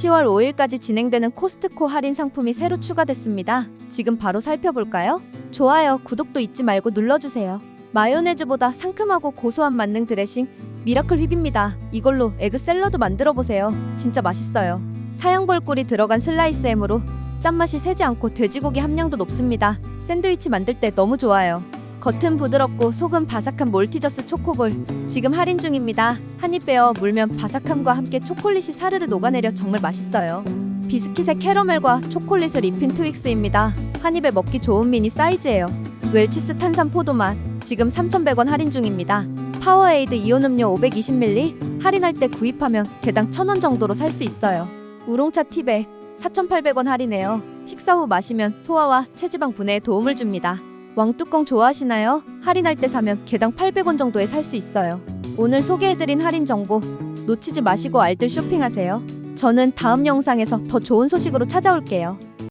10월 5일까지 진행되는 코스트코 할인 상품이 새로 추가됐습니다. 지금 바로 살펴볼까요? 좋아요, 구독도 잊지 말고 눌러주세요. 마요네즈보다 상큼하고 고소한 만능 드레싱 미라클 휘입니다. 이걸로 에그 샐러드 만들어 보세요. 진짜 맛있어요. 사양벌꿀이 들어간 슬라이스 햄으로 짠맛이 세지 않고 돼지고기 함량도 높습니다. 샌드위치 만들 때 너무 좋아요. 겉은 부드럽고 속은 바삭한 몰티저스 초코볼 지금 할인 중입니다. 한입 베어 물면 바삭함과 함께 초콜릿이 사르르 녹아내려 정말 맛있어요. 비스킷의 캐러멜과 초콜릿을 입힌 트윅스입니다. 한 입에 먹기 좋은 미니 사이즈예요. 웰치스 탄산 포도맛 지금 3,100원 할인 중입니다. 파워에이드 이온 음료 520ml 할인할 때 구입하면 개당 1,000원 정도로 살 수 있어요. 우롱차 티백 4,800원 할인해요. 식사 후 마시면 소화와 체지방 분해에 도움을 줍니다. 왕뚜껑 좋아하시나요? 할인할 때 사면 개당 800원 정도에 살 수 있어요. 오늘 소개해드린 할인 정보 놓치지 마시고 알뜰 쇼핑하세요. 저는 다음 영상에서 더 좋은 소식으로 찾아올게요.